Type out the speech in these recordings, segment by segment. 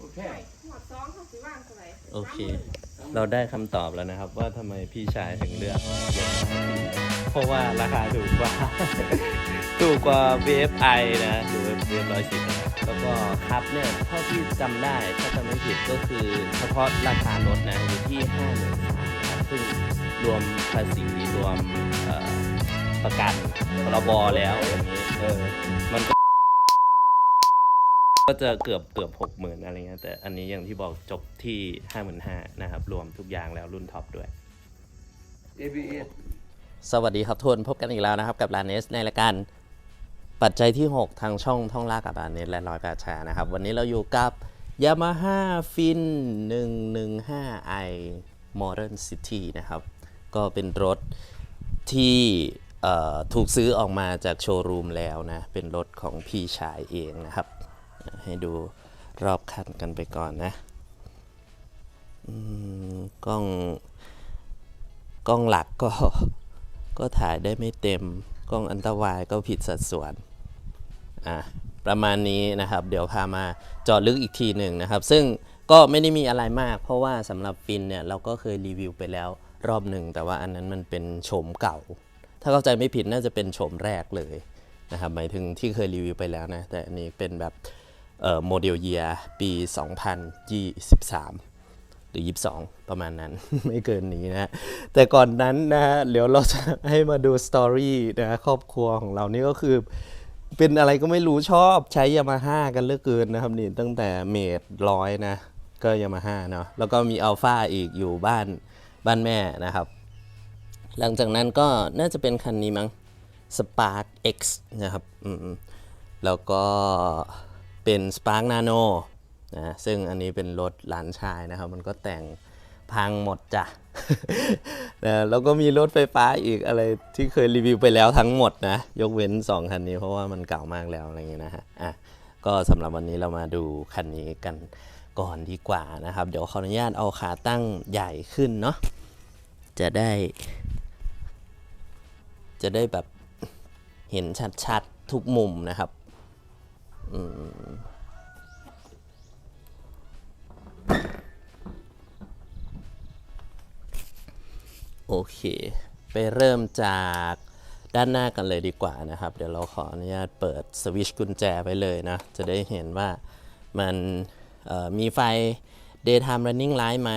โอเคหมวดสองเขาสิว่างเท่าไหร่โอเค เราได้คำตอบแล้วนะครับว่าทำไมพี่ชายถึงเลือกยามาฮ่าฟีนเพราะว่าราคาถูกกว่า ถูกกว่า VFI นะหรือ VF ร้อยสิบแล้วก็ครับเนี่ยเท่าที่จำได้ถ้าจำไม่ผิดก็คือเฉพาะราคารถนะอยู่ที่ห้าหมื่นนะครับซึ่งรวมภาษีรวมเอ่อประกันพรบแล้วอย่างนี้เออมันก็ ก็จะเกือบเกือบหกหมื่นอะไรเงี้ยแต่อันนี้อย่างที่บอกจบที่ห้าหมื่นห้านะครับ รวมทุกอย่างแล้วรุ่นท็อปด้วย ABS สวัสดีครับทุกคนพบกันอีกแล้วนะครับกับร้านเนสในรายการปัจจัยที่ 6 ทางช่องท่องล่ากับร้านเนสและร้อยแปดแชร์นะครับ วันนี้เราอยู่กับ Yamaha Fin 115i Modern City นะครับ ก็เป็นรถที่เอ่อถูกซื้อออกมาจากโชว์รูมแล้วนะ เป็นรถของพี่ชายเองนะครับ ให้ดูรอบคันกันไปก่อนนะอืมกล้อง กล้องหลักก็ ก็ถ่ายได้ไม่เต็ม กล้องอันตรวายก็ผิดสัดส่วน อะ ประมาณนี้นะครับ เดี๋ยวพามาจาะลึกอีกทีหนึ่งนะครับ ซึ่งก็ไม่ได้มีอะไรมาก เพราะว่าสำหรับฟินเนี่ย เราก็เคยรีวิวไปแล้วรอบหนึ่ง แต่ว่าอันนั้นมันเป็นโฉมเก่า ถ้าเข้าใจไม่ผิดน่าจะเป็นโฉมแรกเลยนะครับ หมายถึงที่เคยรีวิวไปแล้วนะ แต่อันนี้เป็นแบบ โมเดลเยียปี 2023 หรือ 22 ประมาณนั้น ไม่เกินนี้นะ แต่ก่อนนั้นนะฮะเดี๋ยวเราจะให้มาดูสตอรี่นะครอบครัวของเรานี่ก็คือ เป็นอะไรก็ไม่รู้ชอบใช้ยามาฮ่ากันเหลือเกินนะครับนี่ตั้งแต่เมดร้อยนะ ก็ยามาฮ่าเนาะแล้วก็มีอัลฟาอีกอยู่บ้านบ้านแม่นะครับ หลังจากนั้นก็น่าจะเป็นคันนี้มั้ง Spark X นะครับแล้วก็ เป็น Spark Nano นะซึ่งอันนี้เป็นรถหลานชายนะครับ มันก็แต่งพังหมดจ้ะนะแล้วก็มีรถไฟฟ้าอีกอะไรที่เคยรีวิวไปแล้วทั้งหมดนะ ยกเว้น 2 คันนี้เพราะว่ามันเก่ามากแล้วอะไรเงี้ยนะฮะอะก็สำหรับวันนี้เรามาดูคันนี้กันก่อนดีกว่านะครับ เดี๋ยวขออนุญาตเอาขาตั้งใหญ่ขึ้นเนาะจะได้ จะได้แบบเห็นชัดๆทุกมุมนะครับ อืมโอเค ไปเริ่มจากด้านหน้ากันเลยดีกว่านะครับ เดี๋ยวเราขออนุญาตเปิดสวิชกุญแจไปเลยนะ จะได้เห็นว่ามันมีไฟ daytime running light ไหม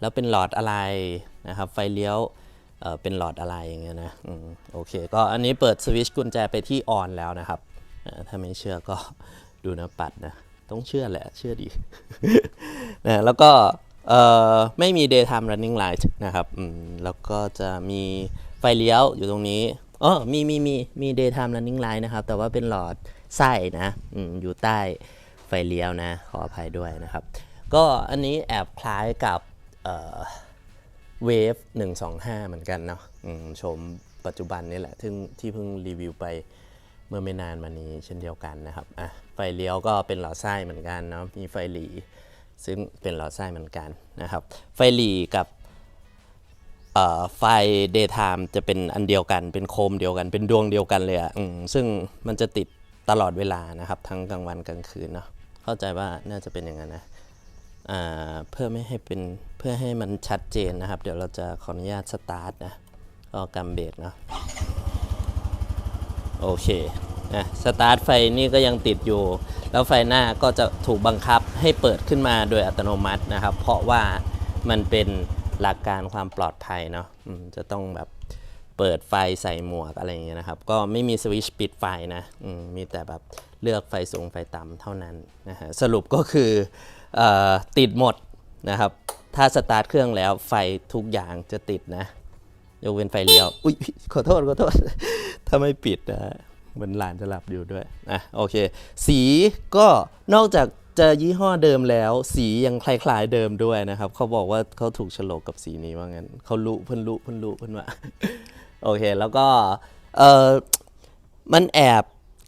แล้วเป็นหลอดอะไรนะครับ ไฟเลี้ยวเเป็นหลอดอะไรอย่างเงี้ยนะอโอเค ก็อันนี้เปิดสวิชกุญแจไปที่ออนแล้วนะครับ ถ้าไม่เชื่อก็ดูนะปัดนะต้องเชื่อแหละเชื่อดีนะแล้วก็ไม่มี daytime running light นะครับแล้วก็จะมีไฟเลี้ยวอยู่ตรงนี้อ๋อมีมีมีมี daytime running light นะครับ แต่ว่าเป็นหลอดไส้นะออยู่ใต้ไฟเลี้ยวนะ ขออภัยด้วยนะครับ ก็อันนี้แอบคล้ายกับเอ่อเวฟ125 เหมือนกันเนาะชมปัจจุบันนี่แหละที่ที่เพิ่งรีวิวไป มื่อไม่นานมานี้เช่นเดียวกันนะครับอะไฟเลี้ยวก็เป็นหลอดไส้เหมือนกันเนาะมีไฟหลีซึ่งเป็นหลอดไส้เหมือนกันนะครับ ไฟหลีกับไฟ daytime จะเป็นอันเดียวกัน เป็นโคมเดียวกัน เป็นดวงเดียวกันเลยอะ่ะซึ่งมันจะติดตลอดเวลานะครับ ทั้งกลางวันกลางคืนเนาะเข้าใจว่าน่าจะเป็นอย่างนั้นนะเพื่อไม่ให้เป็นเพื่อให้มันชัดเจนนะครับ เดี๋ยวเราจะขออนุญาตสตาร์ทนะก็กำเบรกเนาะ โอเคนะสตาร์ทไฟนี่ก็ยังติดอยู่ แล้วไฟหน้าก็จะถูกบังคับให้เปิดขึ้นมาโดยอัตโนมัตินะครับ เพราะว่ามันเป็นหลักการความปลอดภัยเนาะจะต้องแบบเปิดไฟใส่หมวกอะไรอย่างเงี้ยนะครับ ก็ไม่มีสวิชปิดไฟนะมมีแต่แบบเลือกไฟสูงไฟต่ำเท่านั้นนะฮะสรุปก็คืออติดหมดนะครับ ถ้าสตาร์ทเครื่องแล้วไฟทุกอย่างจะติดนะ ยกเว้นไฟเลี้ยว อุ้ยขอโทษขอโทษ ถ้าไม่ปิดนะฮะเหมือนหลานจะหลับอยู่ด้วยอะโอเค สีก็นอกจากจะยี่ห้อเดิมแล้ว สียังคล้ายๆเดิมด้วยนะครับ เขาบอกว่าเขาถูกฉลกกับสีนี้ว่างั้นเขาลุเพิ่นลุเพิ่นลุเพิ่นว่าโอเค แล้วก็เออมันแอบ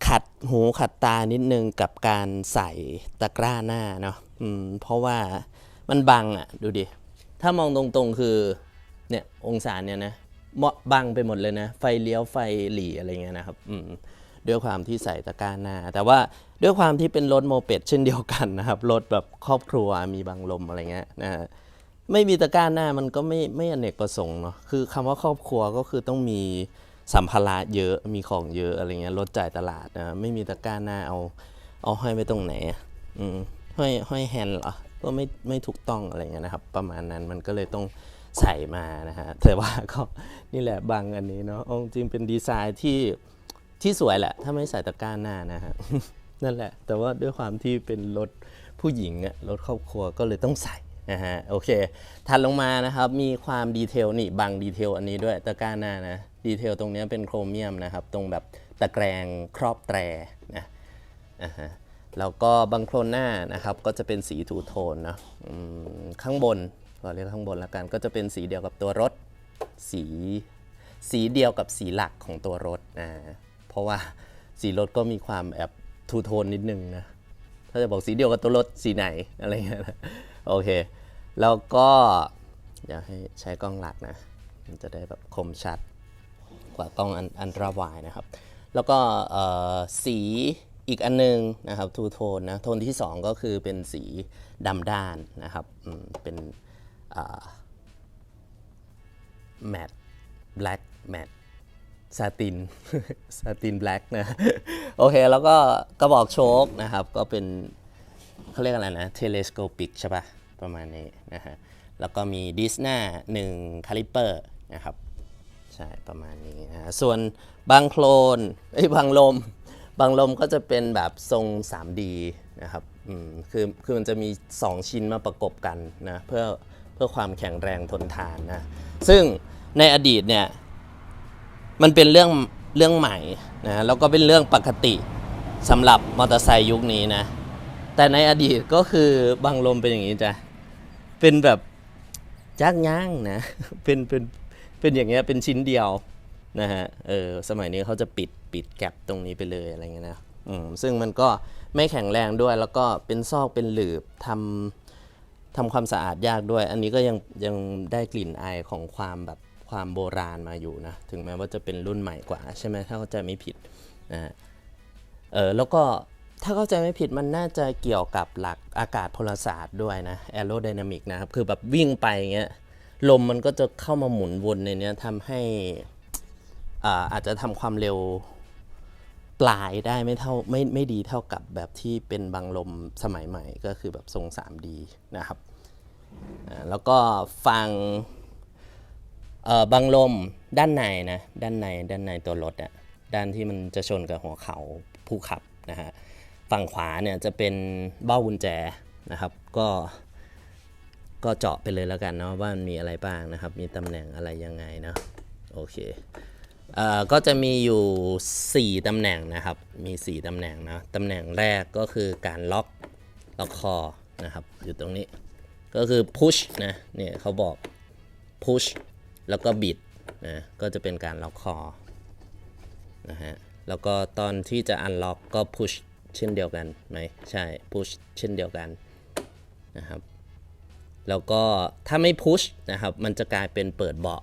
ขัดหูขัดตานิดนึงกับการใส่ตะกร้าหน้าเนาะอืมเพราะว่ามันบังอะ่ะ ดูดิ ถ้ามองตรงๆคือเนี่ยองศาเนี่ยนะ เหมาะบังไปหมดเลยนะ ไฟเลี้ยวไฟหลีอะไรเงี้ยนะครับอืมด้วยความที่ใส่ตะกร้าหน้า แต่ว่าด้วยความที่เป็นรถโมเป็ดเช่นเดียวกันนะครับ รถแบบครอบครัวมีบังลมอะไรเงี้ยนะไม่มีตะกร้าหน้ามันก็ไม่ไม่อเนกประสงค์เนาะคือคำว่าครอบครัวก็คือต้องมีสัมภาระเยอะมีของเยอะอะไรเงี้ยรถจ่ายตลาดนะไม่มีตะกร้าหน้าเอา เอาห้อยไว้ตรงไหนอืมห้อยห้อยแฮนด์เหรอก็ไม่ไม่ถูกต้องอะไรเงี้ยนะครับ ประมาณนั้นมันก็เลยต้อง ใส่มานะฮะแต่ว่าก็นี่แหละบางอันนี้เนาะอาจริงเป็นดีไซน์ที่ที่สวยแหละ ถ้าไม่ใส่ตะกร้าหน้านะฮะนั่นแหละ แต่ว่าด้วยความที่เป็นรถผู้หญิงอะรถครอบครัวก็เลยต้องใส่นะฮะโอเคถัดลงมานะครับมีความดีเทลนี่บางดีเทลอันนี้ด้วยตะกร้าหน้านะดีเทลตรงนี้เป็นโครเมียมนะครับ ตรงแบบตะแกรงครอบแตรนะอ่าฮะแล้วก็บังโครนหน้านะครับก็จะเป็นสีทูโทนนะข้างบน ก็เรียกข้างบนแล้วกัน ก็จะเป็นสีเดียวกับตัวรถ สีสีเดียวกับสีหลักของตัวรถอ่าเพราะว่าสีรถก็มีความแอบทูโทนนิดนึงนะ ถ้าจะบอกสีเดียวกับตัวรถสีไหนอะไรเงี้ยโอเค แล้วก็อยากให้ใช้กล้องหลักนะ มันจะได้แบบคมชัดกว่ากล้องอันตราวายนะครับ แล้วก็สีอีกอันนึงนะครับทูโทนนะ โทนที่ 2 ก็คือเป็นสีดำด้านนะครับเป็น แมตแบล็กแมตซาตินซาตินแบล็กนะ โอเค แล้วก็กระบอกโชคนะครับ ก็เป็นเขาเรียกอะไรนะเทเลสโคปิกใช่ปะประมาณนี้นะฮะ แล้วก็มีดิสหน้า1คาลิเปอร์นะครับ ใช่ ประมาณนี้นะฮะส่วนบางโคลนไอ้บางลม บางลมก็จะเป็นแบบทรง 3D นะครับ อืม คือ คือมันจะมี 2 ชิ้นมาประกบกันนะ เพื่อ เพื่อความแข็งแรงทนทานนะซึ่งในอดีตเนี่ยมันเป็นเรื่องเรื่องใหม่นะแล้วก็เป็นเรื่องปกติสำหรับมอเตอร์ไซค์ยุคนี้นะแต่ในอดีตก็คือบางลมเป็นอย่างนี้จ้ะเป็นแบบจักย่างนะเป็นเป็นเป็นอย่างเงี้ยเป็นชิ้นเดียวนะฮะเออสมัยนี้เขาจะปิดปิดแก็บตรงนี้ไปเลยอะไรเงี้ยนะอืมซึ่งมันก็ไม่แข็งแรงด้วยแล้วก็เป็นซอกเป็นหลืบทำ ทำความสะอาดยากด้วย อันนี้ก็ยังยังได้กลิ่นอายของความแบบความโบราณมาอยู่นะ ถึงแม้ว่าจะเป็นรุ่นใหม่กว่าใช่ไหมถ้าเข้าใจไม่ผิดนะฮะเออแล้วก็ถ้าเข้าใจไม่ผิดมันน่าจะเกี่ยวกับหลักอากาศพลศาสตร์ด้วยนะแอโรไดนามิกนะครับ คือแบบวิ่งไปอย่างเงี้ยลมมันก็จะเข้ามาหมุนวนในเนี้ยทำให้อ่าอาจจะทำความเร็ว ปลายได้ไม่เท่าไม่ไม่ดีเท่ากับแบบที่เป็นบังลมสมัยใหม่ก็คือแบบทรง 3D นะครับแล้วก็ฟังบังลมด้านในนะด้านในด้านในตัวรถอะด้านที่มันจะชนกับหัวเขาผู้ขับนะฮะฝั่งขวาเนี่ยจะเป็นเบ้ากุญแจนะครับ ก็ก็เจาะไปเลยแล้วกันเนาะว่ามันมีอะไรบ้างนะครับ มีตำแหน่งอะไรยังไงเนาะโอเค เอ่อก็จะมีอยู่ 4ตำแหน่งนะครับ มี 4ตำแหน่งนะตำแหน่งแรกก็คือการล็อกล็อกคอนะครับ อยู่ตรงนี้ ก็คือ push นะ เนี่ยเขาบอก push แล้วก็บิดนะ ก็จะเป็นการล็อกคอนะฮะ แล้วก็ตอนที่จะ unlock ก็ push เช่นเดียวกันไหมใช่ push เช่นเดียวกันนะครับ แล้วก็ถ้าไม่ push นะครับ มันจะกลายเป็นเปิดเบาะ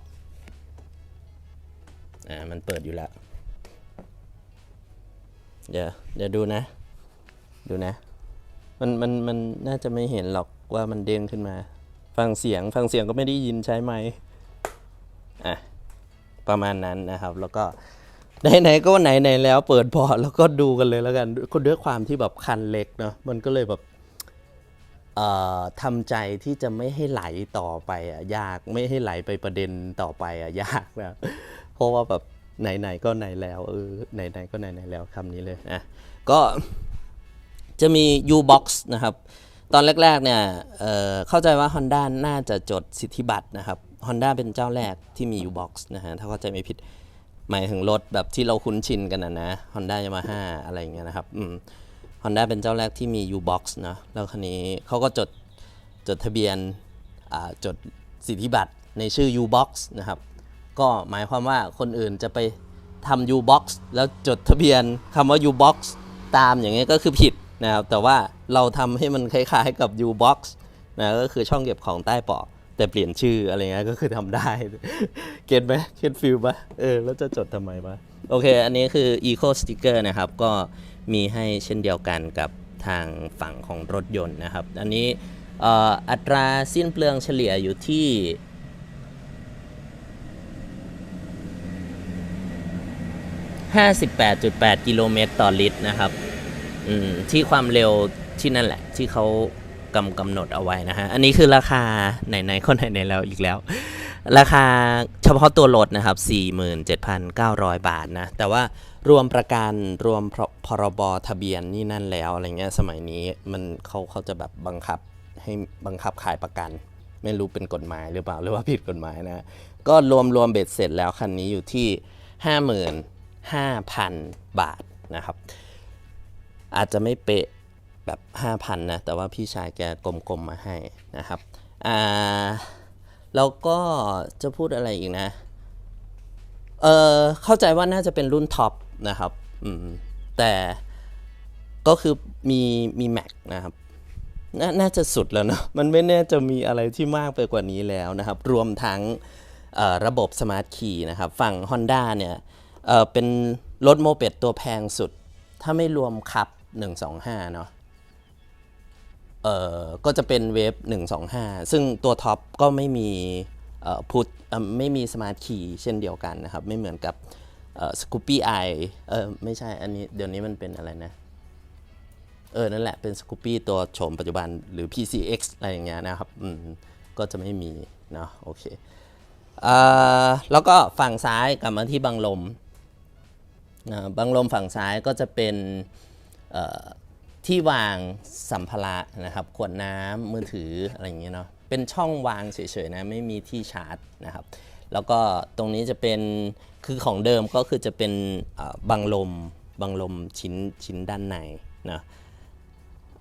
อ่ามันเปิดอยู่แล้ว เดี๋ยวเดี๋ยวดูนะ ดูนะ มันมันมันน่าจะไม่เห็นหรอกว่ามันเด้งขึ้นมา ฟังเสียงฟังเสียงก็ไม่ได้ยินใช้ไหมอะประมาณนั้นนะครับ แล้วก็ไหนๆก็ไหนๆแล้วเปิดพอร์ตแล้วก็ดูกันเลยแล้วกันก็ด้วยความที่แบบคันเล็กเนาะมันก็เลยแบบเอ่อทำใจที่จะไม่ให้ไหลต่อไปอะยากไม่ให้ไหลไปประเด็นต่อไปอะยากนะ เพราะว่าแบบไหนๆก็ไหนแล้วเออไหนๆก็ไหนๆแล้วคำนี้เลยนะก็จะมี U-Box นะครับ ตอนแรกๆเนี่ยเเข้าใจว่า Honda น่าจะจดสิทธิบัตรนะครับ Honda เป็นเจ้าแรกที่มี U-Box นะฮะถ้าเข้าใจไม่ผิดหมายถึงรถแบบที่เราคุ้นชินกันนะนะ Honda Yamaha อะไรอย่างเงี้ยนะครับอืม Honda เป็นเจ้าแรกที่มี U-Box นะแล้วคันนี้เขาก็จดจดทะเบียนจดสิทธิบัตรในชื่อ U-Box นะครับ ก็หมายความว่าคนอื่นจะไปทำ U-Box แล้วจดทะเบียนคำว่า U-Box ตามอย่างเงี้ยก็คือผิดนะครับแต่ว่าเราทำให้มันคล้ายๆกับ U-Box นะก็คือช่องเก็บของใต้เบาะแต่เปลี่ยนชื่ออะไรเงี้ยก็คือทำได้ เก็ตไหมเก็ตฟิลปะเออ แล้วจะจดทำไมปะโอเค อันนี้คือ Eco Sticker นะครับ ก็มีให้เช่นเดียวกันกับทางฝั่งของรถยนต์นะครับ อันนี้อัตราสิ้นเปลืองเฉลี่ยอยู่ที่ 58.8 กิโลเมตรต่อลิตรนะครับ อืม ที่ความเร็วที่นั่นแหละ ที่เขากำกำหนดเอาไว้นะฮะ อันนี้คือราคาไหนๆคนไหนๆแล้วอีกแล้ว ราคาเฉพาะตัวรถนะครับ 47,900 บาทนะ แต่ว่ารวมประกันรวมพรพรบทะเบียนนี่นั่นแล้วอะไรเงี้ยสมัยนี้มันเขาเขาจะแบบบังคับให้บังคับขายประกัน ไม่รู้เป็นกฎหมายหรือเปล่าหรือว่าผิดกฎหมายนะ ก็รวมรวมเบ็ดเสร็จแล้วคันนี้อยู่ที่ 5,000 บาทนะครับ อาจจะไม่เป๊ะแบบ 5,000 นะ แต่ว่าพี่ชายแกกลมๆมาให้นะครับอ่าแล้วก็จะพูดอะไรอีกนะ เออเข้าใจว่าน่าจะเป็นรุ่นท็อปนะครับอืมแต่ก็คือมีมีแม็กนะครับนน่าจะสุดแล้วเนาะมันไม่แน่จะมีอะไรที่มากไปกว่านี้แล้วนะครับ รวมทั้งระบบสมาร์ทคีย์นะครับ ฝั่ง Honda เนี่ย เออเป็นรถโมเป็ดตัวแพงสุด ถ้าไม่รวมคับ 125 เนาะเออก็จะเป็นเวฟ125 ซึ่งตัวท็อปก็ไม่มีเอ่อพุทไม่มีสมาร์ทคีย์เช่นเดียวกันนะครับ ไม่เหมือนกับสกูปี้ไอเออไม่ใช่อันนี้เดี๋ยวนี้มันเป็นอะไรนะ เออ นั่นแหละเป็น Scoopy ตัวโฉมปัจจุบันหรือ PCX อะไรอย่างเงี้ยนะครับอืมก็จะไม่มีเนาะโอเคอ่าแล้วก็ฝั่งซ้ายกลับมาที่บังลม บังลมฝั่งซ้ายก็จะเป็นที่วางสัมภาระนะครับขวดน้ำมือถืออะไรอย่างเงี้ยเนาะเป็นช่องวางเฉยๆนะไม่มีที่ชาร์จนะครับแล้วก็ตรงนี้จะเป็นคือของเดิมก็คือจะเป็นบังลมบังลมชิ้นชิ้นด้านในนะ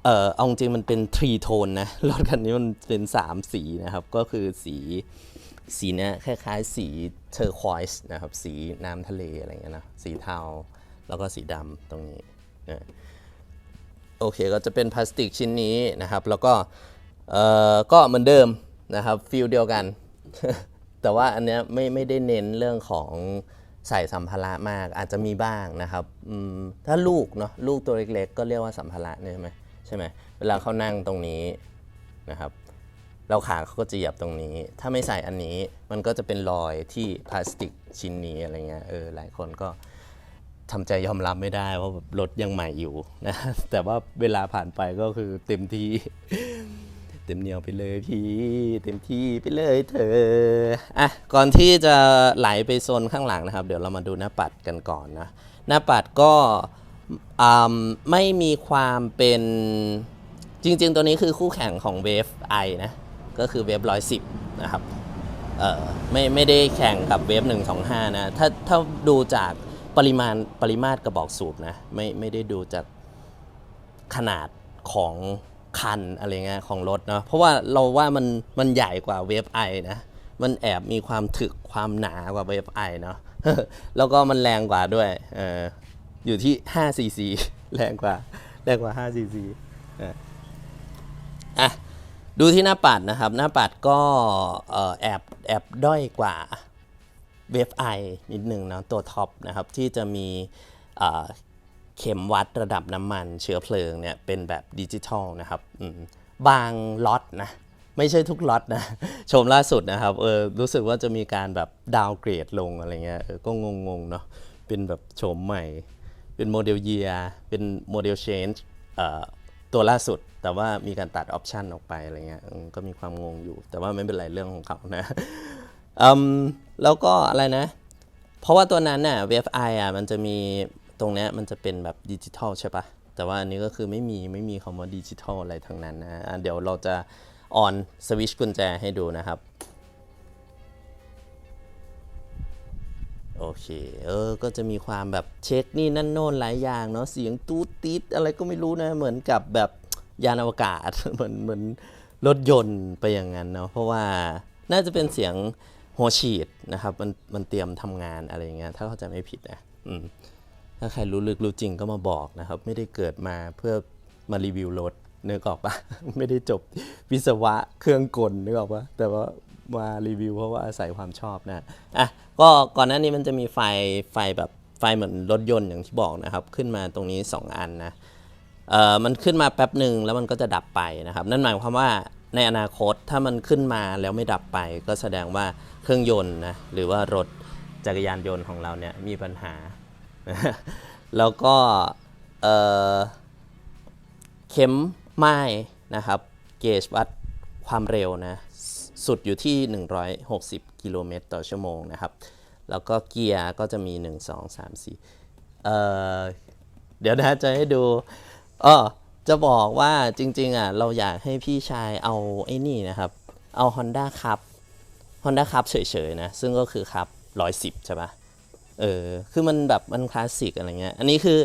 เออเอาจริงๆมันเป็นทรีโทนนะรถคันนี้มันเป็น 3 สีนะครับ ก็คือสี สีเนี้ยคล้ายๆ สีเทอร์ควอยส์นะครับ สีน้ำทะเลอะไรเงี้ยนะ สีเทา แล้วก็สีดำตรงนี้นะโอเคก็จะเป็นพลาสติกชิ้นนี้นะครับ แล้วก็เออก็เหมือนเดิมนะครับฟิลเดียวกัน แต่ว่าอันเนี้ยไม่ไม่ได้เน้นเรื่องของใส่สัมภาระมากอาจจะมีบ้างนะครับถ้าลูกเนาะลูกตัวเล็กๆ ก็เรียกว่าสัมภาระเนี่ยใช่ไหมใช่ไหมเวลาเขานั่งตรงนี้นะครับ เราขาเขาก็จะเหยียบตรงนี้ ถ้าไม่ใส่อันนี้มันก็จะเป็นรอยที่พลาสติกชิ้นนี้อะไรเงี้ยเออหลายคนก็ทำใจยอมรับไม่ได้ว่าแบบรถยังใหม่อยู่นะแต่ว่าเวลาผ่านไปก็คือเต็มที่ เต็มเหนียวไปเลยพี่เต็มที่ไปเลยเธออะก่อนที่จะไหลไปโซนข้างหลังนะครับ เดี๋ยวเรามาดูหน้าปัดกันก่อนนะหน้าปัดก็อืมไม่มีความเป็นจริง ๆ ตัวนี้คือคู่แข่งของเวฟไอนะ ก็คือเวฟร้อยสิบนะครับเออไม่ไม่ได้แข่งกับเวฟ125นะถ้าถ้าดูจากปริมาณปริมาตรกระบอกสูบนะไม่ไม่ได้ดูจากขนาดของคันอะไรเงี้ยของรถเนาะเพราะว่าเราว่ามันมันใหญ่กว่าเวฟไอนะมันแอบมีความถึกความหนากว่าเวฟไอเนาะแล้วก็มันแรงกว่าด้วยเอออยู่ที่5 cc แรงกว่า แรงกว่า5 cc เอออะ ดูที่หน้าปัดนะครับ หน้าปัดก็แอบแอบด้อยกว่าเวฟไอนิดหนึ่งเนาะตัวท็อปนะครับ ที่จะมีเข็มวัดระดับน้ำมันเชื้อเพลิงเนี่ยเป็นแบบดิจิทัลนะครับบางล็อตนะ ไม่ใช่ทุกล็อตนะ ชมล่าสุดนะครับเออรู้สึกว่าจะมีการแบบดาวเกรดลงอะไรเงี้ยเออก็งงๆเนาะเป็นแบบโฉมใหม่ เป็นโมเดลเยียเป็นโมเดลเชนจ์ ตัวล่าสุดแต่ว่ามีการตัดออปชันออกไปอะไรเงี้ยก็มีความงงอยู่ แต่ว่าไม่เป็นไรเรื่องของเขานะอืมแล้วก็อะไรนะ เพราะว่าตัวนั้นน่ะ VFI อะมันจะมีตรงเนี้ยมันจะเป็นแบบดิจิทัลใช่ปะแต่ว่าอันนี้ก็คือไม่มีไม่มีคำว่าดิจิทัลอะไรทั้งนั้นนะะเดี๋ยวเราจะออนสวิชกุญแจให้ดูนะครับ โอเค เออ ก็จะมีความแบบเช็คนี่นั่นโน่นหลายอย่างเนาะ เสียงตูดตีดอะไรก็ไม่รู้นะ เหมือนกับแบบยานอวกาศ เหมือนเหมือนรถยนต์ไปอย่างนั้นเนาะ เพราะว่าน่าจะเป็นเสียงหัวฉีดนะครับ มันมันเตรียมทำงานอะไรอย่างเงี้ย ถ้าเข้าใจไม่ผิดนะ อืม ถ้าใครรู้ลึกรู้จริงก็มาบอกนะครับ ไม่ได้เกิดมาเพื่อมารีวิวรถนึกออกปะไม่ได้จบวิศวะเครื่องกลนึกออกปะแต่ว่า มารีวิว เพราะว่าอาศัยความชอบนะอะก็ก่อนหน้านี้มันจะมีไฟไฟแบบไฟเหมือนรถยนต์อย่างที่บอกนะครับ ขึ้นมาตรงนี้ 2 อันนะเอ่อมันขึ้นมาแป๊บหนึ่งแล้วมันก็จะดับไปนะครับ นั่นหมายความว่าในอนาคตถ้ามันขึ้นมาแล้วไม่ดับไป ก็แสดงว่าเครื่องยนต์นะหรือว่ารถจักรยานยนต์ของเราเนี่ยมีปัญหา แล้วก็เอ่อเข็มไม้นะครับ เกจวัดความเร็วนะ สุดอยู่ที่ 160 กิโลเมตรต่อชั่วโมงนะครับ แล้วก็เกียร์ก็จะมี 1 2 3 4เอ่อเดี๋ยวนะจะให้ดูเออจะบอกว่าจริงๆอะเราอยากให้พี่ชายเอาไอ้นี่นะครับ เอา Honda ครับ Honda ครับเฉยๆนะ ซึ่งก็คือครับ110 ใช่ปะเออ คือมันแบบมันคลาสสิกอะไรเงี้ย อันนี้คือ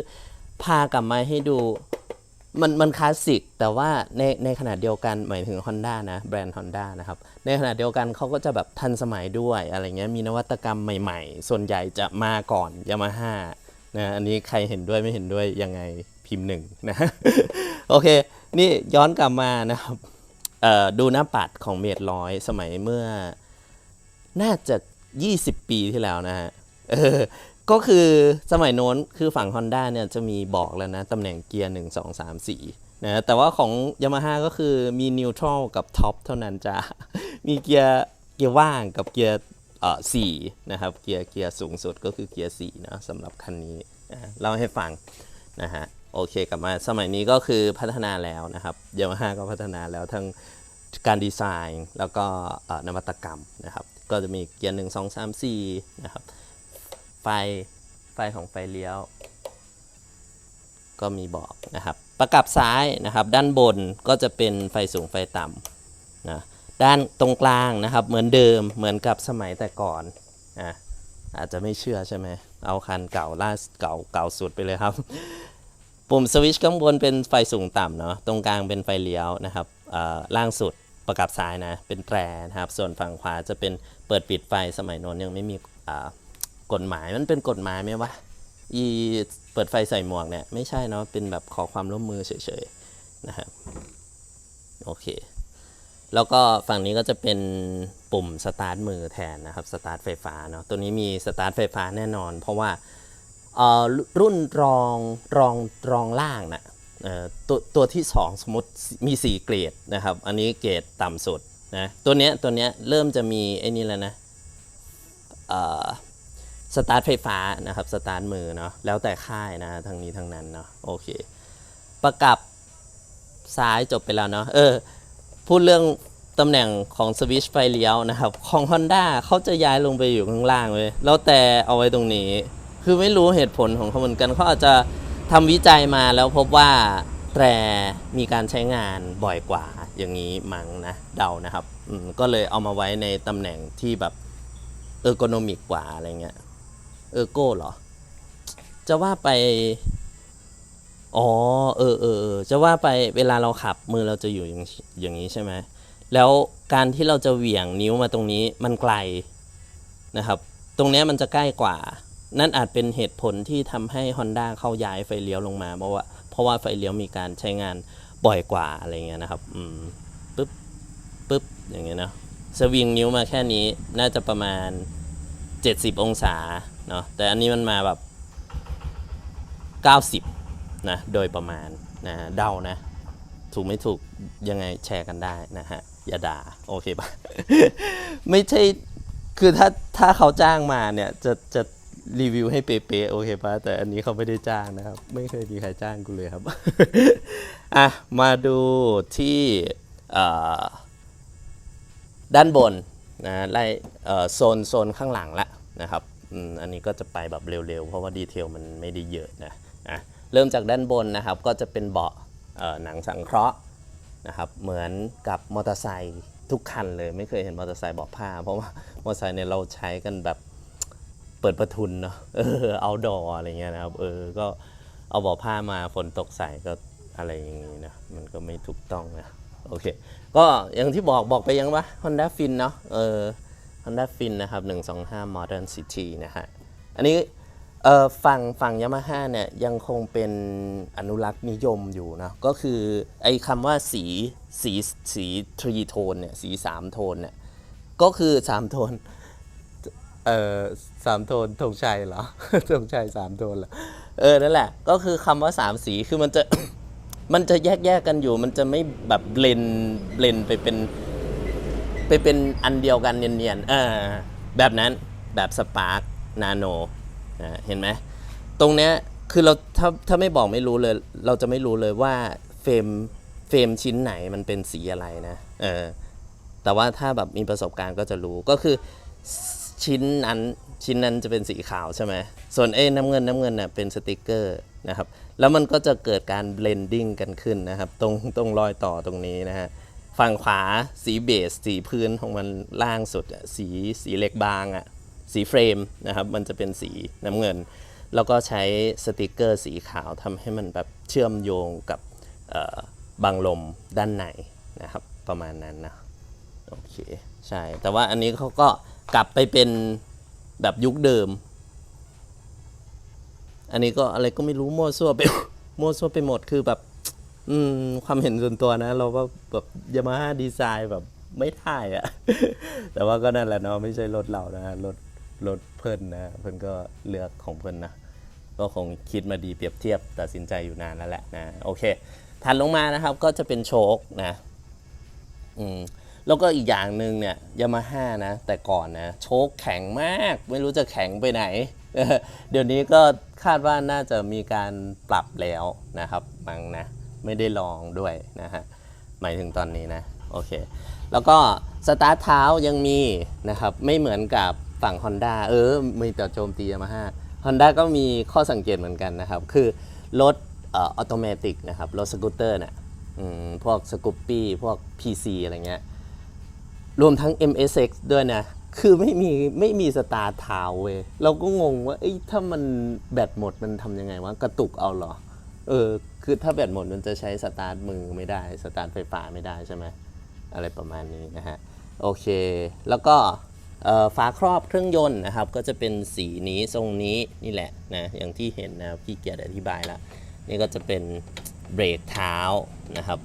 พากลับมาให้ดู มันมันคลาสสิกแต่ว่าในในขณะเดียวกันหมายถึง Honda นะแบรนด์ Honda นะครับ ในขณะเดียวกันเขาก็จะแบบทันสมัยด้วยอะไรเงี้ยมีนวัตกรรมใหม่ๆ ส่วนใหญ่จะมาก่อน Yamaha นะอันนี้ใครเห็นด้วยไม่เห็นด้วยยังไงพิมพ์หนึ่งนะโอเค นี่ย้อนกลับมานะครับดูหน้าปัดของเมดร้อยสมัยเมื่อ น่าจะ 20 ปีที่แล้วนะฮะ ก็คือสมัยโน้นคือฝั่ง Honda เนี่ยจะมีบอกแล้วนะตำแหน่งเกียร์ 1 2 3 4นะแต่ว่าของ Yamaha ก็คือมีนิวทรัลกับท็อปเท่านั้นจ้ะมีเกียร์เกียร์ว่างกับเกียร์เอ่อสี่นะครับเกียร์เกียร์สูงสุดก็คือเกียร์สี่นะสำหรับคันนี้นะเล่าให้ฟังนะฮะโอเคกลับมาสมัยนี้ก็คือพัฒนาแล้วนะครับ Yamaha ก็พัฒนาแล้วทั้งการดีไซน์แล้วก็เอ่อนวัตกรรมนะครับก็จะมีเกียร์หนึ่งสองสามสี่นะครับ ไฟไฟของไฟเลี้ยว ก็มีบอกนะครับ ประกับซ้ายนะครับ ด้านบนก็จะเป็นไฟสูงไฟต่ำนะด้านตรงกลางนะครับ เหมือนเดิมเหมือนกับสมัยแต่ก่อนอะอาจจะไม่เชื่อใช่ไหมเอาคันเก่าล่าเก่าเก่าสุดไปเลยครับ ปุ่มสวิตช์ข้างบนเป็นไฟสูงต่ำเนาะตรงกลางเป็นไฟเลี้ยวนะครับอ่อล่างสุดประกับซ้ายนะเป็นแตรนะครับ ส่วนฝั่งขวาจะเป็นเปิดปิดไฟสมัยโน้นยังไม่มีอ่า กฎหมายมันเป็นกฎหมายไหมวะอีเปิดไฟใส่หมวกเนี่ยไม่ใช่เนาะเป็นแบบขอความร่วมมือเฉยๆนะครับโอเค แล้วก็ฝั่งนี้ก็จะเป็นปุ่มสตาร์ทมือแทนนะครับสตาร์ทไฟฟ้าเนาะตัวนี้มีสตาร์ทไฟฟ้าแน่นอน เพราะว่าเอ่อรุ่นรองรองรองล่างนะเอ่อตัวตัวที่ 2 สมมติมี 4 เกรดนะครับ อันนี้เกรดต่ำสุดนะตัวเนี้ยตัวเนี้ยเริ่มจะมีไอ้นี่แล้วนะเอ่อ สตาร์ทไฟฟ้านะครับสตาร์ทมือเนาะแล้วแต่ค่ายนะทั้งนี้ทั้งนั้นเนาะโอเค ประกับซ้ายจบไปแล้วเนาะเออพูดเรื่องตำแหน่งของสวิตช์ไฟเลี้ยวนะครับของ Honda เขาจะย้ายลงไปอยู่ข้างล่างเลยแล้วแต่เอาไว้ตรงนี้ คือไม่รู้เหตุผลของเขาเหมือนกันเขาอาจจะทำวิจัยมาแล้วพบว่าแตรมีการใช้งานบ่อยกว่าอย่างนี้มั้งนะเดานะครับก็เลยเอามาไว้ในตำแหน่งที่แบบเออร์โกนอมิกกว่าอะไรเงี้ย เออร์โก้เหรอ จะว่าไป อ๋อ เออเออจะว่าไปเวลาเราขับมือเราจะอยู่อย่างอย่างนี้ใช่ไหม แล้วการที่เราจะเหวี่ยงนิ้วมาตรงนี้มันไกลนะครับ ตรงนี้มันจะใกล้กว่า นั่นอาจเป็นเหตุผลที่ทำให้ Honda เข้าย้ายไฟเลี้ยวลงมาเพราะว่าเพราะว่าไฟเลี้ยวมีการใช้งานบ่อยกว่าอะไรเงี้ยนะครับ อืมปึ๊บปึ๊บอย่างเงี้ยเนาะสวิงนิ้วมาแค่นี้น่าจะประมาณ 70 องศา เนาะแต่อันนี้มันมาแบบ 90 นะ โดยประมาณนะเดานะ ถูกไม่ถูกยังไงแชร์กันได้นะฮะ อย่าด่า โอเคปะไม่ใช่ คือถ้าถ้าเขาจ้างมาเนี่ย จะจะรีวิวให้เป๊ะๆโอเคปะแต่อันนี้เขาไม่ได้จ้างนะครับ ไม่เคยมีใครจ้างกูเลยครับ อะ มาดูที่ด้านบนนะไล่โซนโซนข้างหลังละนะครับ อันนี้ก็จะไปแบบเร็วๆ เพราะว่าดีเทลมันไม่ได้เยอะนะอะเริ่มจากด้านบนนะครับ ก็จะเป็นเบาะหนังสังเคราะห์นะครับเหมือนกับมอเตอร์ไซค์ทุกคันเลยไม่เคยเห็นมอเตอร์ไซค์เบาะผ้า เพราะว่ามอเตอร์ไซค์เนี่ยเราใช้กันแบบเปิดประทุนเนาะเออเอาดออะไรเงี้ยนะครับเออก็เอาเบาะผ้ามาฝนตกใส่ก็อะไรอย่างงี้นะมันก็ไม่ถูกต้องนะโอเค ก็อย่างที่บอกบอกไปยังวะ Honda Fin เนาะเออ Honda Fin นะครับ 125 Modern City นะฮะ อันนี้เออฝั่งฝั่งยามาฮ่าเนี่ยยังคงเป็นอนุรักษ์นิยมอยู่นะ ก็คือไอ้คำว่าสีสีสีทรีโทนเนี่ยสีสามโทนเนี่ยก็คือสามโทนเออสามโทนธงชัยเหรอธงชัยสามโทนเหรอเออนั่นแหละ ก็คือคำว่าสามสีคือมันจะมันจะแยกแยกกันอยู่ มันจะไม่แบบเบลนเบลนไปเป็น ไปเป็นอันเดียวกันเนียนๆเออแบบนั้นแบบสปาร์กนาโนนะเห็นไหมตรงเนี้ยคือเราถ้าถ้าไม่บอกไม่รู้เลย เราจะไม่รู้เลยว่าเฟรมเฟรมชิ้นไหนมันเป็นสีอะไรนะเออแต่ว่าถ้าแบบมีประสบการณ์ก็จะรู้ก็คือชิ้นนั้นชิ้นนั้นจะเป็นสีขาวใช่ไหมส่วนเอ้น้ำเงินน้ำเงินน่ะเป็นสติกเกอร์นะครับ แล้วมันก็จะเกิดการเบลนดิ้งกันขึ้นนะครับ ตรงตรงรอยต่อตรงนี้นะฮะ ฝั่งขวาสีเบสสีพื้นของมันล่างสุดสีสีเหล็กบางอะสีเฟรมนะครับมันจะเป็นสีน้ำเงิน แล้วก็ใช้สติกเกอร์สีขาวทำให้มันแบบเชื่อมโยงกับบังลมด้านในนะครับประมาณนั้นนะโอเคใช่ แต่ว่าอันนี้เขาก็กลับไปเป็นแบบยุคเดิม อันนี้ก็อะไรก็ไม่รู้มั่วซั่วไปมั่วซั่วไปหมดคือแบบ อืมความเห็นส่วนตัวนะ เราก็แบบยามาฮ่าดีไซน์แบบไม่ถ่ายอะ แต่ว่าก็นั่นแหละเนาะไม่ใช่รถเรานะรถรถเพิ่นนะเพิ่นก็เลือกของเพิ่นนะก็คงคิดมาดีเปรียบเทียบตัดสินใจอยู่นานแล้วแหละนะโอเคถัดลงมานะครับก็จะเป็นโชคนะอืมแล้วก็อีกอย่างหนึ่งเนี่ยยามาฮ่านะแต่ก่อนนะโชคแข็งมาก ไม่รู้จะแข็งไปไหน เดี๋ยวนี้ก็คาดว่าน่าจะมีการปรับแล้วนะครับมั้งนะ ไม่ได้ลองด้วยนะฮะหมายถึงตอนนี้นะโอเคแล้วก็สตาร์ทเท้ายังมีนะครับไม่เหมือนกับฝั่ง Honda เออมีแต่โจมตียามาฮ่า Honda ก็มีข้อสังเกตเหมือนกันนะครับ คือรถออโตเมติกนะครับรถสกูตเตอร์เนี่ยพวกสกูปปี้พวก PC อะไรเงี้ยรวมทั้ง MSX ด้วยนะ คือไม่มีไม่มีสตาร์ทเท้าเว้ยเราก็งงว่า เอ้ยถ้ามันแบตหมดมันทำยังไงวะ กระตุกเอาเหรอ เออคือถ้าแบตหมดมันจะใช้สตาร์ทมือไม่ได้สตาร์ทไฟฟ้าไม่ได้ใช่ไหมอะไรประมาณนี้นะฮะโอเค แล้วก็ฝาครอบเครื่องยนต์นะครับ ก็จะเป็นสีนี้ทรงนี้นี่แหละนะอย่างที่เห็นนะพี่เกียรติอธิบายแล้วนี่ก็จะเป็นเบรกเท้านะครับ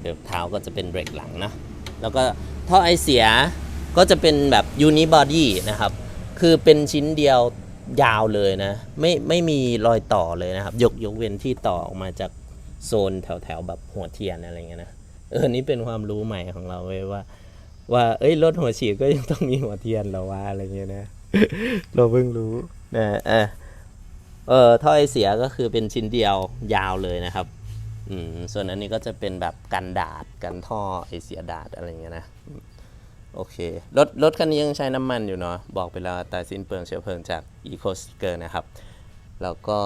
เบรกเท้าก็จะเป็นเบรกหลังนะแล้วก็ท่อไอเสียก็จะเป็นแบบยูนิบอดี้นะครับ คือเป็นชิ้นเดียว ยาวเลยนะ ไม่ไม่มีรอยต่อเลยนะครับ ยกยกเว้นที่ต่อออกมาจากโซนแถวแถวแบบหัวเทียนอะไรเงี้ยนะเออนี่เป็นความรู้ใหม่ของเราเว้ยว่า ว่าเอ้ยรถหัวฉีดก็ยังต้องมีหัวเทียนหรอวะอะไรเงี้ยนะเราเพิ่งรู้นะเออเออท่อไอเสียก็คือเป็นชิ้นเดียวยาวเลยนะครับอืมส่วนอันนี้ก็จะเป็นแบบกันดาดกันท่อไอเสียดาดอะไรเงี้ยนะ โอเค รถรถคันนี้ยังใช้น้ำมันอยู่เนาะ บอกไปแล้วแต่สิ้นเปลืองเชื้อเพลิงจาก Eco s t i c k e r นะครับ แล้วก็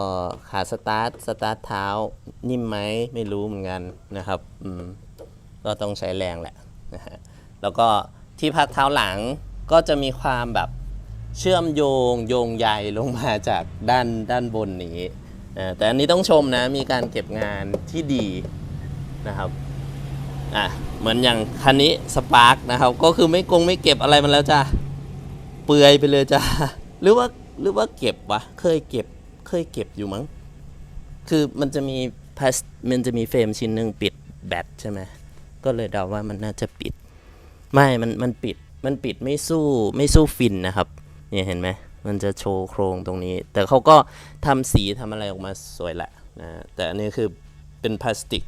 ขาสตาร์ท สตาร์ทเท้า นิ่มไหมไม่รู้เหมือนกันนะครับอืมก็ต้องใช้แรงแหละนะฮะ แล้วก็ที่พักเท้าหลังก็จะมีความแบบเชื่อมโยงโยงใยลงมาจากด้านด้านบนนี้ แต่อันนี้ต้องชมนะ มีการเก็บงานที่ดีนะครับ อะเหมือนอย่างคันนี้สปาร์กนะครับ ก็คือไม่กงไม่เก็บอะไรมันแล้วจ้ะเปลือยไปเลยจ้าหรือว่าหรือว่าเก็บวะเคยเก็บเคยเก็บอยู่มั้งคือมันจะมีพลาสมันจะมีเฟรมชิ้นหนึ่งปิดแบตใช่ไหมก็เลยเดาว่ามันน่าจะปิด ไม่มันมันปิดมันปิดไม่สู้ไม่สู้ฟินนะครับเนี่ยเห็นไหมมันจะโชว์โครงตรงนี้ แต่เขาก็ทำสีทำอะไรออกมาสวยแหละนะแต่อันนี้คือเป็นพลาสติก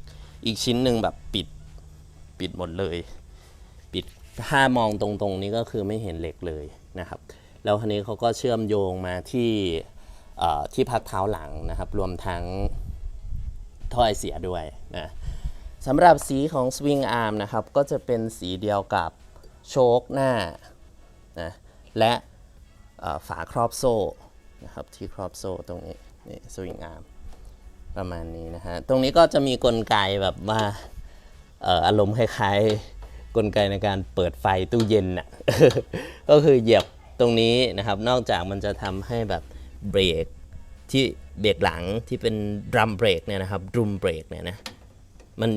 อีกชิ้นหนึ่งแบบปิด ปิดหมดเลย ปิดถ้ามองตรงๆนี้ก็คือไม่เห็นเหล็กเลยนะครับ แล้วคันนี้เขาก็เชื่อมโยงมาที่ที่พักเท้าหลังนะครับ รวมทั้งท่อไอเสียด้วยนะสำหรับสีของ Swing Arm นะครับ ก็จะเป็นสีเดียวกับโชคหน้านะและฝาครอบโซ่นะครับที่ครอบโซ่ตรงนี้นี่ Swing Arm ประมาณนี้นะฮะ ตรงนี้ก็จะมีกลไกแบบว่า อารมณ์คล้ายๆกลไกในการเปิดไฟตู้เย็นน่ะก็คือเหยียบตรงนี้นะครับ นอกจากมันจะทำให้แบบเบรกที่เบรกหลังที่เป็นดรัมเบรกเนี่ยนะครับดรุมเบรกเนี่ยนะมัน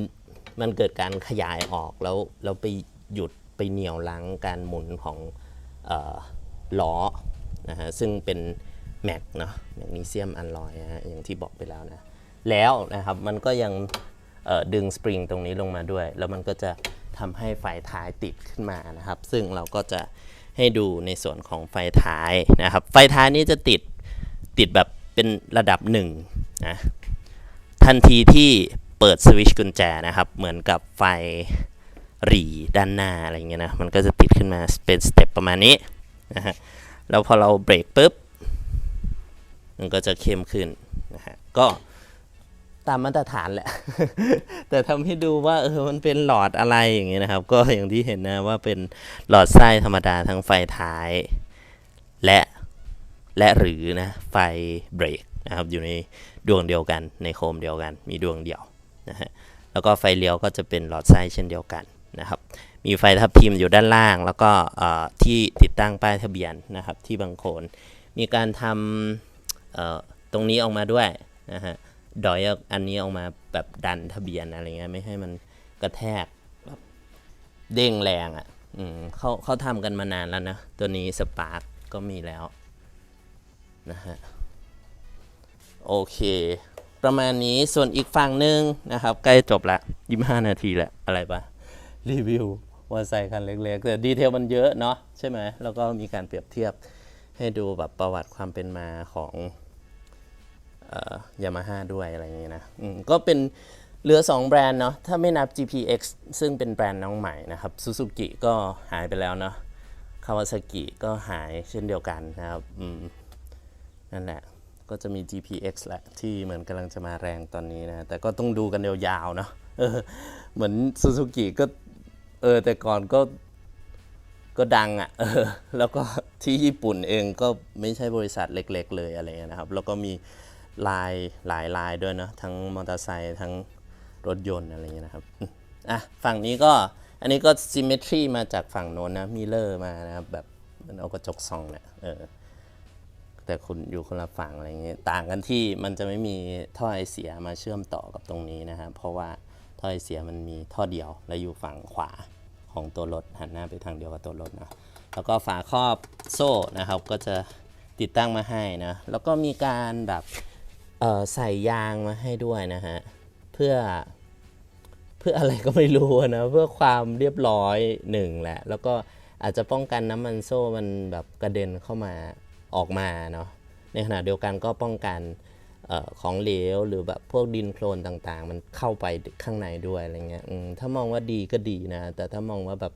มันเกิดการขยายออกแล้วแล้วไปหยุดไปเหนี่ยวลังการหมุนของออล้อนะฮะซึ่งเป็นแมกเนาะแมกนีเซียมอัลลอยนะฮะอย่างที่บอกไปแล้วนะแล้วนะครับมันก็ยัง ดึงสปริงตรงนี้ลงมาด้วย แล้วมันก็จะทำให้ไฟท้ายติดขึ้นมานะครับ ซึ่งเราก็จะให้ดูในส่วนของไฟท้ายนะครับ ไฟท้ายนี้จะติดติดแบบเป็นระดับหนึ่งนะทันทีที่เปิดสวิชกุญแจนะครับ เหมือนกับไฟหรีด้านหน้าอะไรเงี้ยนะ มันก็จะติดขึ้นมาเป็นสเต็ปประมาณนี้นะฮะแล้วพอเราเบรกปุ๊บ มันก็จะเข้มขึ้นนะฮะก็ ตามมาตรฐานแหละ แต่ทำให้ดูว่าเออมันเป็นหลอดอะไรอย่างเงี้ยนะครับ ก็อย่างที่เห็นนะว่าเป็นหลอดไส้ธรรมดาทั้งไฟท้าย และและหรือนะไฟเบรกนะครับอยู่ในดวงเดียวกันในโคมเดียวกัน มีดวงเดียวนะฮะแล้วก็ไฟเลี้ยวก็จะเป็นหลอดไส้เช่นเดียวกันนะครับ มีไฟทับทิมอยู่ด้านล่าง แล้วก็ที่ติดตั้งป้ายทะเบียนนะครับที่บางโคนมีการทำตรงนี้ออกมาด้วยนะฮะ ดอยอันนี้ออกมาแบบดันทะเบียนอะไรเงี้ยไม่ให้มันกระแทกแบบเด้งแรงอะ่ะอืมเขาเขาทำกันมานานแล้วนะ ตัวนี้สปาร์กก็มีแล้วนะฮะโอเค ประมาณนี้ส่วนอีกฝั่งหนึ่งนะครับ ใกล้จบละ25นาทีแล้วอะไรปะรีวิวว่าใส่คันเล็กๆ แต่ดีเทลมันเยอะเนาะใช่ไหมแล้วก็มีการเปรียบเทียบให้ดูแบบประวัติความเป็นมาของ ยามาฮ่าด้วยอะไรอย่างเงี้ยนะก็เป็นเหลือ 2 แบรนด์เนาะถ้าไม่นับ GPX ซึ่งเป็นแบรนด์น้องใหม่นะครับซูซูกิก็หายไปแล้วเนาะคาวาซากิก็หายเช่นเดียวกันนะครับนั่นแหละก็จะมี GPX แหละที่เหมือนกำลังจะมาแรงตอนนี้นะแต่ก็ต้องดูกันยาวๆเนาะเออเหมือนซูซูกิก็เออแต่ก่อนก็ก็ดังอะ่ะเออแล้วก็ที่ญี่ปุ่นเองก็ไม่ใช่บริษัทเล็ก ๆ เลยอะไรเงี้ยนะครับ แล้วก็มี ลายหลายลายด้วยเนาะทั้งมอเตอร์ไซค์ทั้งรถยนต์อะไรเงี้ยนะครับอะฝั่งนี้ก็อันนี้ก็ symmetry มาจากฝั่งโน้นนะมิเลอร์มานะครับแบบมันเอากระจกส่องเนี่ยเออแต่คุณอยู่คนละฝั่งอะไรเงี้ยต่างกันที่มันจะไม่มีท่อไอเสียมาเชื่อมต่อกับตรงนี้นะครับเพราะว่าท่อไอเสียมันมีท่อเดียว และอยู่ฝั่งขวาของตัวรถหันหน้าไปทางเดียวกับตัวรถนะแล้วก็ฝาครอบโซ่นะครับก็จะติดตั้งมาให้นะแล้วก็มีการแบบ ใส่ยางมาให้ด้วยนะฮะ เพื่อเพื่ออะไรก็ไม่รู้นะ เพื่อความเรียบร้อยหนึ่งแหละ แล้วก็อาจจะป้องกันน้ำมันโซ่มันแบบกระเด็นเข้ามาออกมาเนาะในขณะเดียวกันก็ป้องกันออของเหลวหรือแบบพวกดินโคลนต่างๆ มันเข้าไปข้างในด้วยอะไรเงี้ยถ้ามองว่าดีก็ดีนะ แต่ถ้ามองว่าแบบ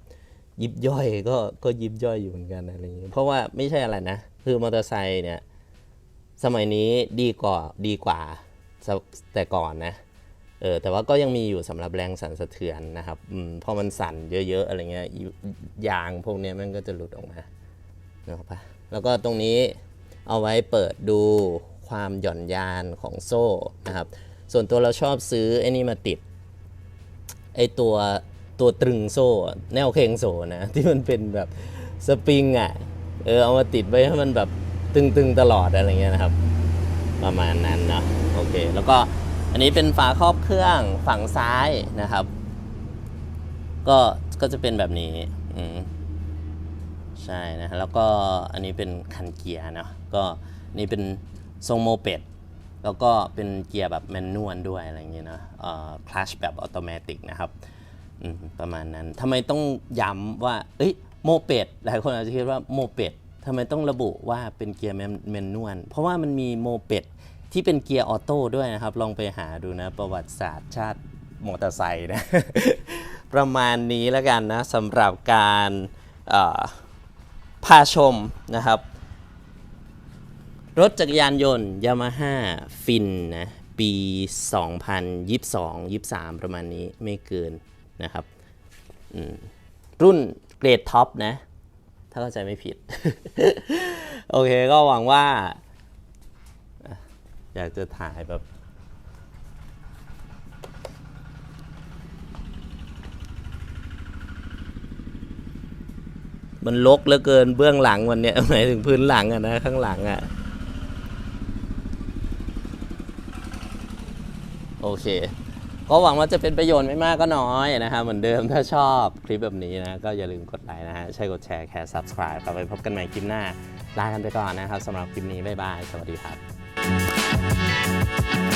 ยิบย่อยก็ก็ยิบย่อยอยู่เหมือนกันอะไรเงี้ยเพราะว่าไม่ใช่อะไรนะ คือมอเตอร์ไซค์เนี่ย สมัยนี้ดีกว่าดีกว่าแต่ก่อนนะเออแต่ว่าก็ยังมีอยู่สำหรับแรงสั่นสะเทือนนะครับอพอมันสั่นเยอะๆอะไรเงี้ยยางพวกนี้มันก็จะหลุดออกมานะครับปะแล้วก็ตรงนี้เอาไว้เปิดดูความหย่อนยานของโซ่นะครับ ส่วนตัวเราชอบซื้อไอ้นี่มาติดไอตัวตัวตรึงโซ่ แนวเคงโซ่นะที่มันเป็นแบบสปริงอะเออเอามาติดไว้ให้มันแบบ ตึงๆตลอดอะไรเงี้ยนะครับ ประมาณนั้นเนาะโอเค แล้วก็อันนี้เป็นฝาครอบเครื่องฝั่งซ้ายนะครับ ก็ก็จะเป็นแบบนี้อืมใช่นะแล้วก็อันนี้เป็นคันเกียร์เนาะก็นี่เป็นทรงโมเป็ดแล้วก็เป็นเกียร์แบบแมนนวลด้วยอะไรอย่างเงี้ยนะเอ่อคลัชแบบออโตเมติกนะครับอืมประมาณนั้นทำไมต้องย้ำว่า เอ้ยโมเป็ดหลายคนอาจจะคิดว่าโมเป็ด ทำไมต้องระบุว่าเป็นเกียร์แมนแมนนวลเพราะว่ามันมีโมเป็ดที่เป็นเกียร์ออโต้ด้วยนะครับ ลองไปหาดูนะ ประวัติศาสตร์ชาติมอเตอร์ไซค์นะ ประมาณนี้แล้วกันนะสำหรับการพาชมนะครับ รถจักรยานยนต์ยามาฮ่าฟินนะปี 2022 23 ประมาณนี้ไม่เกินนะครับ รุ่นเกรดท็อปนะาเข้าใจไม่ผิด โอเคก็หวังว่า อยากจะถ่ายแบบมันลกเหลือเกินเบื้องหลังวันเนี้ยหมายถึงพื้นหลังอะนะ ข้างหลังอะโอเค ก็หวังว่าจะเป็นประโยชน์ไม่มากก็น้อยนะครับเหมือนเดิมถ้าชอบคลิปแบบนี้นะก็อย่าลืมกดไลค์นะฮะใช่กดแชร์แค่ subscribe ครับไปพบกันใหม่คลิปหน้าลากันไปก่อนนะครับสำหรับคลิปนี้บ๊ายบายสวัสดีครับ